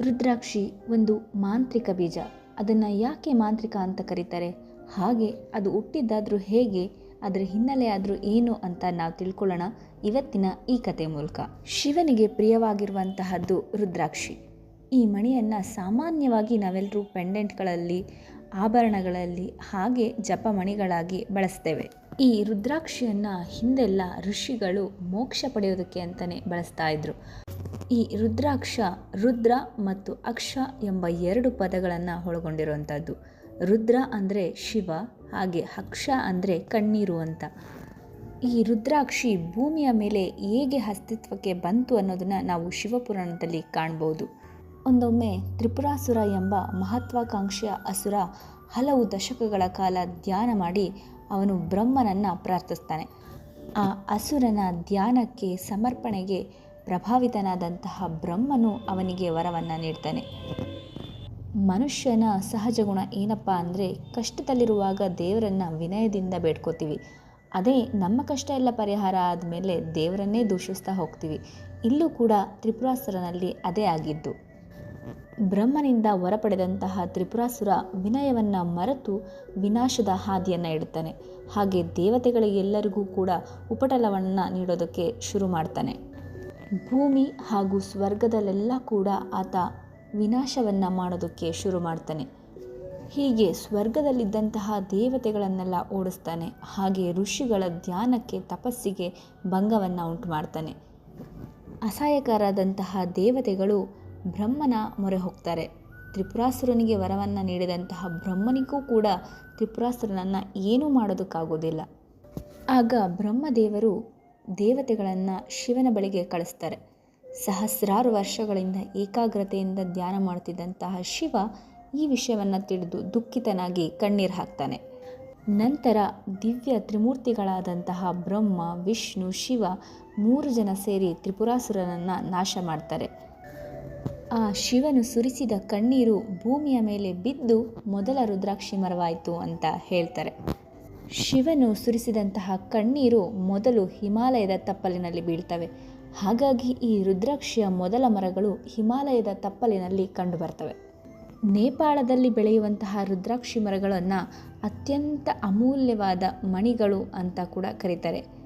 ರುದ್ರಾಕ್ಷಿ ಒಂದು ಮಾಂತ್ರಿಕ ಬೀಜ. ಅದನ್ನು ಯಾಕೆ ಮಾಂತ್ರಿಕ ಅಂತ ಕರೀತಾರೆ? ಹಾಗೆ ಅದು ಹುಟ್ಟಿದ್ದಾದರೂ ಹೇಗೆ? ಅದರ ಹಿನ್ನೆಲೆ ಆದರೂ ಏನು ಅಂತ ನಾವು ತಿಳ್ಕೊಳ್ಳೋಣ ಇವತ್ತಿನ ಈ ಕತೆ ಮೂಲಕ. ಶಿವನಿಗೆ ಪ್ರಿಯವಾಗಿರುವಂತಹದ್ದು ರುದ್ರಾಕ್ಷಿ. ಈ ಮಣಿಯನ್ನು ಸಾಮಾನ್ಯವಾಗಿ ನಾವೆಲ್ಲರೂ ಪೆಂಡೆಂಟ್ಗಳಲ್ಲಿ, ಆಭರಣಗಳಲ್ಲಿ, ಹಾಗೆ ಜಪಮಣಿಗಳಾಗಿ ಬಳಸ್ತೇವೆ. ಈ ರುದ್ರಾಕ್ಷಿಯನ್ನು ಹಿಂದೆಲ್ಲ ಋಷಿಗಳು ಮೋಕ್ಷ ಪಡೆಯೋದಕ್ಕೆ ಅಂತಲೇ ಬಳಸ್ತಾ ಇದ್ರು. ಈ ರುದ್ರಾಕ್ಷ, ರುದ್ರ ಮತ್ತು ಅಕ್ಷ ಎಂಬ ಎರಡು ಪದಗಳನ್ನು ಒಳಗೊಂಡಿರುವಂಥದ್ದು ರುದ್ರ ಅಂದರೆ ಶಿವ, ಹಾಗೆ ಅಕ್ಷ ಅಂದರೆ ಕಣ್ಣೀರು ಅಂತ. ಈ ರುದ್ರಾಕ್ಷಿ ಭೂಮಿಯ ಮೇಲೆ ಹೇಗೆ ಅಸ್ತಿತ್ವಕ್ಕೆ ಬಂತು ಅನ್ನೋದನ್ನು ನಾವು ಶಿವಪುರಾಣದಲ್ಲಿ ಕಾಣ್ಬೋದು. ಒಂದೊಮ್ಮೆ ತ್ರಿಪುರಾಸುರ ಎಂಬ ಮಹತ್ವಾಕಾಂಕ್ಷೆಯ ಅಸುರ ಹಲವು ದಶಕಗಳ ಕಾಲ ಧ್ಯಾನ ಮಾಡಿ ಅವನು ಬ್ರಹ್ಮನನ್ನು ಪ್ರಾರ್ಥಿಸ್ತಾನೆ. ಆ ಅಸುರನ ಧ್ಯಾನಕ್ಕೆ ಸಮರ್ಪಣೆಗೆ ಪ್ರಭಾವಿತನಾದಂತಹ ಬ್ರಹ್ಮನು ಅವನಿಗೆ ವರವನ್ನು ನೀಡ್ತಾನೆ. ಮನುಷ್ಯನ ಸಹಜ ಗುಣ ಏನಪ್ಪ ಅಂದರೆ ಕಷ್ಟದಲ್ಲಿರುವಾಗ ದೇವರನ್ನು ವಿನಯದಿಂದ ಬೇಡ್ಕೋತೀವಿ. ಅದೇ ನಮ್ಮ ಕಷ್ಟ ಎಲ್ಲ ಪರಿಹಾರ ಆದಮೇಲೆ ದೇವರನ್ನೇ ದೂಷಿಸ್ತಾ ಹೋಗ್ತೀವಿ. ಇಲ್ಲೂ ಕೂಡ ತ್ರಿಪುರಾಸುರನಲ್ಲಿ ಅದೇ ಆಗಿದ್ದು. ಬ್ರಹ್ಮನಿಂದ ವರ ಪಡೆದಂತಹ ತ್ರಿಪುರಾಸುರ ವಿನಯವನ್ನು ಮರೆತು ವಿನಾಶದ ಹಾದಿಯನ್ನು ಇಡ್ತಾನೆ ಹಾಗೆ ದೇವತೆಗಳಿಗೆಲ್ಲರಿಗೂ ಕೂಡ ಉಪಟಲವನ್ನು ನೀಡೋದಕ್ಕೆ ಶುರು ಮಾಡ್ತಾನೆ. ಭೂಮಿ ಹಾಗೂ ಸ್ವರ್ಗದಲ್ಲೆಲ್ಲ ಕೂಡ ಆತ ವಿನಾಶವನ್ನು ಮಾಡೋದಕ್ಕೆ ಶುರು ಮಾಡ್ತಾನೆ. ಹೀಗೆ ಸ್ವರ್ಗದಲ್ಲಿದ್ದಂತಹ ದೇವತೆಗಳನ್ನೆಲ್ಲ ಓಡಿಸ್ತಾನೆ. ಹಾಗೆ ಋಷಿಗಳ ಧ್ಯಾನಕ್ಕೆ ತಪಸ್ಸಿಗೆ ಭಂಗವನ್ನು ಉಂಟು ಮಾಡ್ತಾನೆ ಅಸಹಾಯಕರಾದಂತಹ ದೇವತೆಗಳು ಬ್ರಹ್ಮನ ಮೊರೆ ಹೋಗ್ತಾರೆ. ತ್ರಿಪುರಾಸುರನಿಗೆ ವರವನ್ನು ನೀಡಿದಂತಹ ಬ್ರಹ್ಮನಿಗೂ ಕೂಡ ತ್ರಿಪುರಾಸುರನನ್ನು ಏನೂ ಮಾಡೋದಕ್ಕಾಗೋದಿಲ್ಲ. ಆಗ ಬ್ರಹ್ಮದೇವರು ದೇವತೆಗಳನ್ನು ಶಿವನ ಬಳಿಗೆ ಕಳಿಸ್ತಾರೆ. ಸಹಸ್ರಾರು ವರ್ಷಗಳಿಂದ ಏಕಾಗ್ರತೆಯಿಂದ ಧ್ಯಾನ ಮಾಡ್ತಿದ್ದಂತಹ ಶಿವ ಈ ವಿಷಯವನ್ನು ತಿಳಿದು ದುಃಖಿತನಾಗಿ ಕಣ್ಣೀರು ಹಾಕ್ತಾನೆ. ನಂತರ ದಿವ್ಯ ತ್ರಿಮೂರ್ತಿಗಳಾದಂತಹ ಬ್ರಹ್ಮ, ವಿಷ್ಣು, ಶಿವ ಮೂರು ಜನ ಸೇರಿ ತ್ರಿಪುರಾಸುರನನ್ನು ನಾಶ ಮಾಡ್ತಾರೆ. ಆ ಶಿವನು ಸುರಿಸಿದ ಕಣ್ಣೀರು ಭೂಮಿಯ ಮೇಲೆ ಬಿದ್ದು ಮೊದಲ ರುದ್ರಾಕ್ಷಿ ಮರವಾಯಿತು ಅಂತ ಹೇಳ್ತಾರೆ. ಶಿವನು ಸುರಿಸಿದಂತಹ ಕಣ್ಣೀರು ಮೊದಲು ಹಿಮಾಲಯದ ತಪ್ಪಲಿನಲ್ಲಿ ಬೀಳ್ತವೆ. ಹಾಗಾಗಿ ಈ ರುದ್ರಾಕ್ಷಿಯ ಮೊದಲ ಮರಗಳು ಹಿಮಾಲಯದ ತಪ್ಪಲಿನಲ್ಲಿ ಕಂಡುಬರ್ತವೆ. ನೇಪಾಳದಲ್ಲಿ ಬೆಳೆಯುವಂತಹ ರುದ್ರಾಕ್ಷಿ ಮರಗಳನ್ನು ಅತ್ಯಂತ ಅಮೂಲ್ಯವಾದ ಮಣಿಗಳು ಅಂತ ಕೂಡ ಕರೀತಾರೆ.